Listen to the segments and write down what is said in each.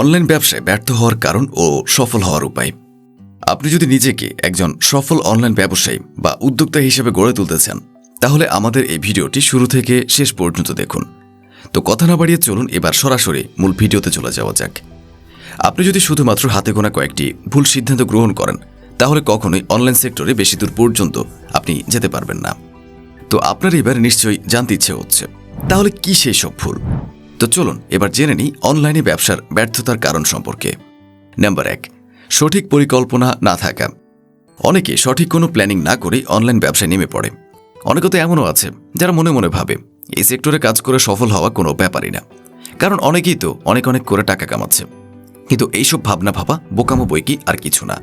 Online ব্যবসায় ব্যর্থ হওয়ার কারণ ও সফল হওয়ার উপায়। আপনি যদি নিজেকে একজন সফল অনলাইন ব্যবসায়ী বা উদ্যোক্তা হিসেবে গড়ে তুলতে চান, তাহলে আমাদের এই ভিডিওটি শুরু থেকে শেষ পর্যন্ত দেখুন। তো কথা না বাড়িয়ে চলুন, এবার সরাসরি মূল ভিডিওতে চলে যাওয়া যাক। আপনি যদি শুধুমাত্র হাতে গোনা কয়েকটি ভুল সিদ্ধান্ত গ্রহণ করেন, তাহলে কখনোই অনলাইন সেক্টরে বেশি দূর পর্যন্ত আপনি যেতে পারবেন না। তো আপনার এবার নিশ্চয়ই জানতে ইচ্ছে হচ্ছে, তাহলে কি সেই সব ভুল? তো চলুন, এবার জেনে নিই অনলাইনে ব্যবসার ব্যর্থতার কারণ সম্পর্কে। নাম্বার এক, সঠিক পরিকল্পনা না থাকা। অনেকে সঠিক কোনো প্ল্যানিং না করেই অনলাইন ব্যবসায় নেমে পড়ে। অনেকে তো এমনও আছে, যারা মনে মনে ভাবে, এই সেক্টরে কাজ করে সফল হওয়া কোনো ব্যাপারই না। কারণ অনেকেই তো অনেক অনেক করে টাকা কামাচ্ছে। কিন্তু এইসব ভাবনা ভাবা, বোকামো বই কি আর কিছু না।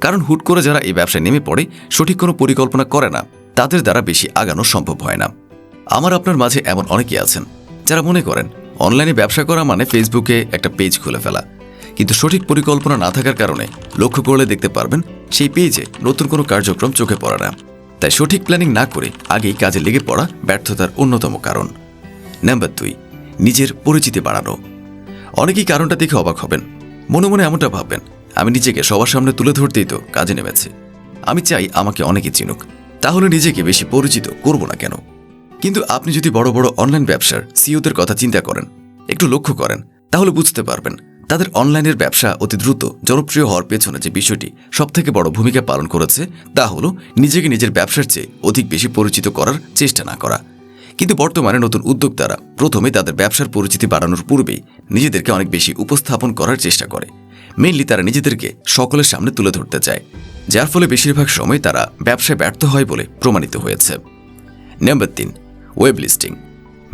কারণ হুট করে যারা এই ব্যবসায় নেমে পড়ে, সঠিক কোনো পরিকল্পনা করে না, তাদের দ্বারা বেশি আগানো সম্ভব হয় না। আমার আপনার মাঝে এমন অনেকেই আছেন, যারা মনে করেন অনলাইনে ব্যবসা করা মানে ফেসবুকে একটা পেজ খুলে ফেলা। কিন্তু সঠিক পরিকল্পনা না থাকার কারণে লক্ষ্য করলে দেখতে পারবেন সেই পেজে নতুন কোনো কার্যক্রম চোখে পড়ে না। তাই সঠিক প্ল্যানিং না করে আগেই কাজে লেগে পড়া ব্যর্থতার অন্যতম কারণ। নাম্বার দুই, নিজের পরিচিতি বাড়ানো। অনেকেই কারণটা দেখে অবাক হবেন। মনে মনে এমনটা ভাববেন, আমি নিজেকে সবার সামনে তুলে ধরতেই তো কাজে নেমেছি। আমি চাই আমাকে অনেকে চিনুক। তাহলে নিজেকে বেশি পরিচিত করব না কেন? কিন্তু আপনি যদি বড় বড় অনলাইন ব্যবসার সিওদের কথা চিন্তা করেন একটু লক্ষ্য করেন, তাহলে বুঝতে পারবেন। তাদের অনলাইনের ব্যবসা অতি দ্রুত জনপ্রিয় হওয়ার পেছনে যে বিষয়টি সবথেকে বড় ভূমিকা পালন করেছে, তা হলো নিজেকে নিজের ব্যবসার চেয়ে অধিক বেশি পরিচিত করার চেষ্টা না করা। কিন্তু বর্তমানে নতুন উদ্যোক্তারা প্রথমে তাদের ব্যবসার পরিচিতি বাড়ানোর পূর্বেই নিজেদেরকে অনেক বেশি উপস্থাপন করার চেষ্টা করে। মেনলি তারা নিজেদেরকে সকলের সামনে তুলে ধরতে চায়, যার ফলে বেশিরভাগ সময় তারা ব্যবসায় ব্যর্থ হয় বলে প্রমাণিত হয়েছে। নাম্বার তিন ওয়েব লিস্টিং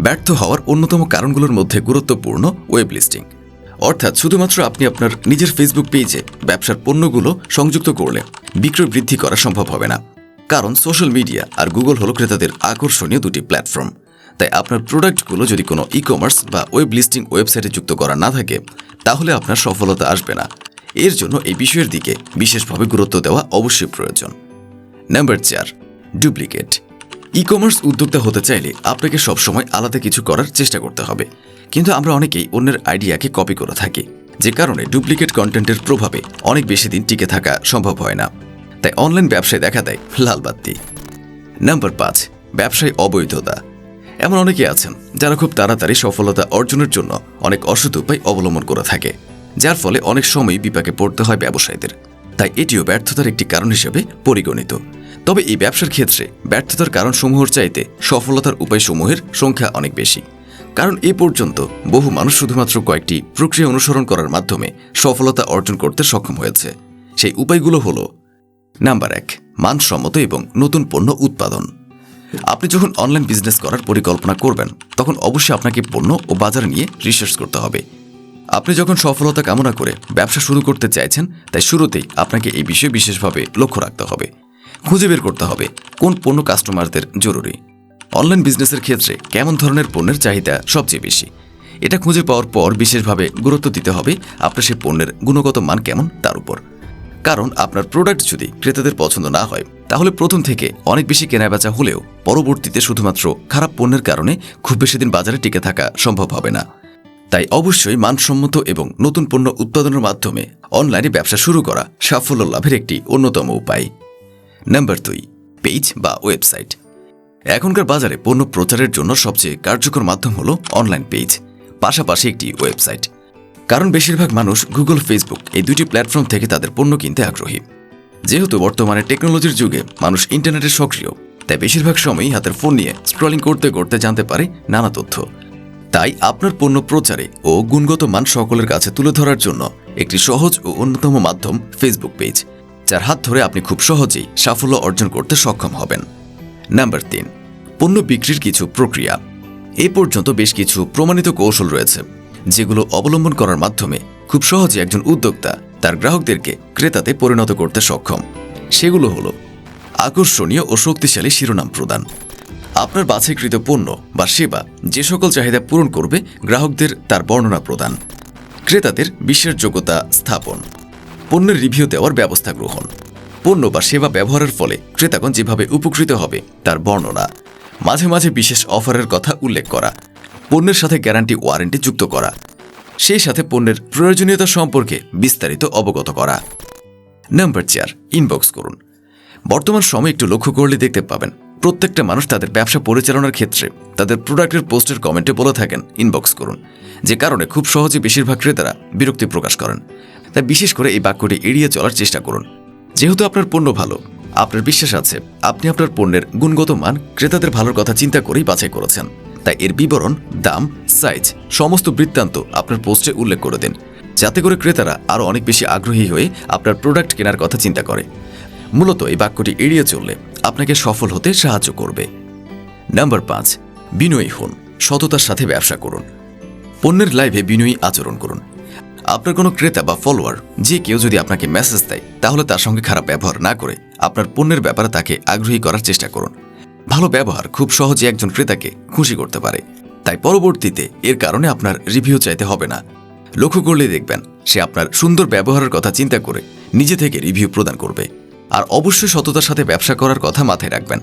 ব্যর্থ হওয়ার অন্যতম কারণগুলোর মধ্যে গুরুত্বপূর্ণ ওয়েব লিস্টিং অর্থাৎ শুধুমাত্র আপনি আপনার নিজের ফেসবুক পেজে ব্যবসার পণ্যগুলো সংযুক্ত করলে বিক্রয় বৃদ্ধি করা সম্ভব হবে না। কারণ সোশ্যাল মিডিয়া আর গুগল হলো ক্রেতাদের আকর্ষণীয় দুটি প্ল্যাটফর্ম তাই আপনার প্রোডাক্টগুলো যদি কোনো ই কমার্স বা ওয়েব লিস্টিং ওয়েবসাইটে যুক্ত করা না থাকে, তাহলে আপনার সফলতা আসবে না। এর জন্য এই বিষয়ের দিকে বিশেষভাবে গুরুত্ব দেওয়া অবশ্যই প্রয়োজন। নাম্বার চার ডুপ্লিকেট ই কমার্স উদ্যোক্তা হতে চাইলে আপনাকে সবসময় আলাদা কিছু করার চেষ্টা করতে হবে। কিন্তু আমরা অনেকেই অন্যের আইডিয়াকে কপি করে থাকি, যে কারণে ডুপ্লিকেট কন্টেন্টের প্রভাবে অনেক বেশি দিন টিকে থাকা সম্ভব হয় না। তাই অনলাইন ব্যবসায় দেখা দেয় লাল বাত্তি। নাম্বার পাঁচ, ব্যবসায় অবৈধতা। এমন অনেকে আছেন যারা খুব তাড়াতাড়ি সফলতা অর্জনের জন্য অনেক অসৎ উপায় অবলম্বন করে থাকে, যার ফলে অনেক সময় বিপাকে পড়তে হয় ব্যবসায়ীদের। তাই এটিও ব্যর্থতার একটি কারণ হিসেবে পরিগণিত। তবে এই ব্যবসার ক্ষেত্রে ব্যর্থতার কারণসমূহের চাইতে সফলতার উপায়সমূহের সংখ্যা অনেক বেশি। কারণ এ পর্যন্ত বহু মানুষ শুধুমাত্র কয়েকটি প্রক্রিয়া অনুসরণ করার মাধ্যমে সফলতা অর্জন করতে সক্ষম হয়েছে। সেই উপায়গুলো হল, নাম্বার এক, মানসম্মত এবং নতুন পণ্য উৎপাদন। আপনি যখন অনলাইন বিজনেস করার পরিকল্পনা করবেন, তখন অবশ্যই আপনাকে পণ্য ও বাজার নিয়ে রিসার্চ করতে হবে। আপনি যখন সফলতা কামনা করে ব্যবসা শুরু করতে চাইছেন, তাই শুরুতেই আপনাকে এই বিষয়ে বিশেষভাবে লক্ষ্য রাখতে হবে। খুঁজে বের করতে হবে। কোন পণ্য কাস্টমারদের জরুরি? অনলাইন বিজনেসের ক্ষেত্রে কেমন ধরনের পণ্যের চাহিদা সবচেয়ে বেশি? এটা খুঁজে পাওয়ার পর বিশেষভাবে গুরুত্ব দিতে হবে আপনার সেই পণ্যের গুণগত মান কেমন তার উপর। কারণ আপনার প্রোডাক্ট যদি ক্রেতাদের পছন্দ না হয়, তাহলে প্রথম থেকে অনেক বেশি কেনাবেচা হলেও পরবর্তীতে শুধুমাত্র খারাপ পণ্যের কারণে খুব বেশি দিন বাজারে টিকে থাকা সম্ভব হবে না। তাই অবশ্যই মানসম্মত এবং নতুন পণ্য উৎপাদনের মাধ্যমে অনলাইনে ব্যবসা শুরু করা সাফল্য লাভের একটি অন্যতম উপায়। নাম্বার দুই পেজ বা ওয়েবসাইট এখনকার বাজারে পণ্য প্রচারের জন্য সবচেয়ে কার্যকর মাধ্যম হল অনলাইন পেজ পাশাপাশি একটি ওয়েবসাইট কারণ বেশিরভাগ মানুষ গুগল ফেসবুক এই দুটি প্ল্যাটফর্ম থেকে তাদের পণ্য কিনতে আগ্রহী। যেহেতু বর্তমানে টেকনোলজির যুগে মানুষ ইন্টারনেটে সক্রিয়, তাই বেশিরভাগ সময়ই হাতের ফোন নিয়ে স্ক্রলিং করতে করতে জানতে পারে নানা তথ্য। তাই আপনার পণ্য প্রচারে ও গুণগত মান সকলের কাছে তুলে ধরার জন্য একটি সহজ ও অন্যতম মাধ্যম ফেসবুক পেজ যার হাত ধরে আপনি খুব সহজেই সাফল্য অর্জন করতে সক্ষম হবেন। নাম্বার তিন, পণ্য বিক্রির কিছু প্রক্রিয়া। এ পর্যন্ত বেশ কিছু প্রমাণিত কৌশল রয়েছে, যেগুলো অবলম্বন করার মাধ্যমে খুব সহজে একজন উদ্যোক্তা তার গ্রাহকদেরকে ক্রেতাতে পরিণত করতে সক্ষম। সেগুলো হলো, আকর্ষণীয় ও শক্তিশালী শিরোনাম প্রদান। আপনার বাছাইকৃত পণ্য বা সেবা যে সকল চাহিদা পূরণ করবে, গ্রাহকদের তার বর্ণনা প্রদান। ক্রেতাদের বিশ্বাসযোগ্যতা স্থাপন। পণ্যের রিভিউ দেওয়ার ব্যবস্থা গ্রহণ। পণ্য বা সেবা ব্যবহারের ফলে ক্রেতাগণ যেভাবে উপকৃত হবে, তার বর্ণনা। মাঝে মাঝে বিশেষ অফারের কথা উল্লেখ করা, পণ্যের সাথে গ্যারান্টি ওয়ারেন্টি যুক্ত করা, সেই সাথে পণ্যের প্রয়োজনীয়তা সম্পর্কে বিস্তারিত অবগত করা। নাম্বার চার ইনবক্স করুন। বর্তমান সময় একটু লক্ষ্য করলে দেখতে পাবেন, প্রত্যেকটা মানুষ তাদের ব্যবসা পরিচালনার ক্ষেত্রে তাদের প্রোডাক্টের পোস্টের কমেন্টে বলে থাকেন ইনবক্স করুন, যে কারণে খুব সহজে বেশিরভাগ ক্রেতারা বিরক্তি প্রকাশ করেন। তাই বিশেষ করে এই বাক্যটি এড়িয়ে চলার চেষ্টা করুন। যেহেতু আপনার পণ্য ভালো, আপনার বিশ্বাস আছে, আপনি আপনার পণ্যের গুণগত মান ক্রেতাদের ভালোর কথা চিন্তা করেই বাছাই করেছেন। তাই এর বিবরণ, দাম সাইজ সমস্ত বৃত্তান্ত আপনার পোস্টে উল্লেখ করে দিন, যাতে করে ক্রেতারা আরও অনেক বেশি আগ্রহী হয়ে আপনার প্রোডাক্ট কেনার কথা চিন্তা করে। মূলত এই বাক্যটি এড়িয়ে চললে আপনাকে সফল হতে সাহায্য করবে। নাম্বার পাঁচ, বিনয়ী হন, সততার সাথে ব্যবসা করুন। পণ্যের লাইভে বিনয়ী আচরণ করুন। আপনার কোনো ক্রেতা বা ফলোয়ার যে কেউ যদি আপনাকে মেসেজ দেয়, তাহলে তার সঙ্গে খারাপ ব্যবহার না করে আপনার পণ্যের ব্যাপারে তাকে আগ্রহী করার চেষ্টা করুন। ভালো ব্যবহার খুব সহজে একজন ক্রেতাকে খুশি করতে পারে। তাই পরবর্তীতে এর কারণে আপনার রিভিউ চাইতে হবে না। লক্ষ্য করলে দেখবেন, সে আপনার সুন্দর ব্যবহারের কথা চিন্তা করে নিজে থেকে রিভিউ প্রদান করবে। আর অবশ্যই সততার সাথে ব্যবসা করার কথা মাথায় রাখবেন।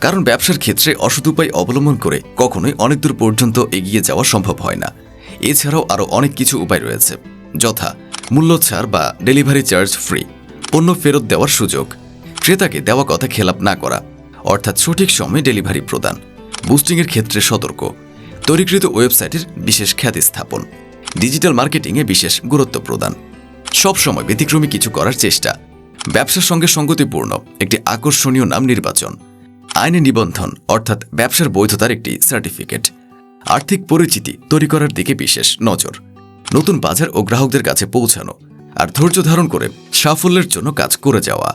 কারণ ব্যবসার ক্ষেত্রে অসৎ উপায় অবলম্বন করে কখনোই অনেক দূর পর্যন্ত এগিয়ে যাওয়া সম্ভব হয় না। এছাড়াও আরও অনেক কিছু উপায় রয়েছে। যথা মূল্য ছাড় বা ডেলিভারি চার্জ ফ্রি। পণ্য ফেরত দেওয়ার সুযোগ। ক্রেতাকে দেওয়া কথা খেলাপ না করা, অর্থাৎ সঠিক সময়ে ডেলিভারি প্রদান। বুস্টিংয়ের ক্ষেত্রে সতর্ক। তৈরিকৃত ওয়েবসাইটের বিশেষ খ্যাতি স্থাপন। ডিজিটাল মার্কেটিংয়ে বিশেষ গুরুত্ব প্রদান। সবসময় ব্যতিক্রমী কিছু করার চেষ্টা। ব্যবসার সঙ্গে সঙ্গতিপূর্ণ একটি আকর্ষণীয় নাম নির্বাচন। আইনি নিবন্ধন, অর্থাৎ ব্যবসার বৈধতার একটি সার্টিফিকেট। আর্থিক পরিচিতি তৈরি করার দিকে বিশেষ নজর। নতুন বাজার ও গ্রাহকদের কাছে পৌঁছানো আর ধৈর্য ধারণ করে সাফল্যের জন্য কাজ করে যাওয়া।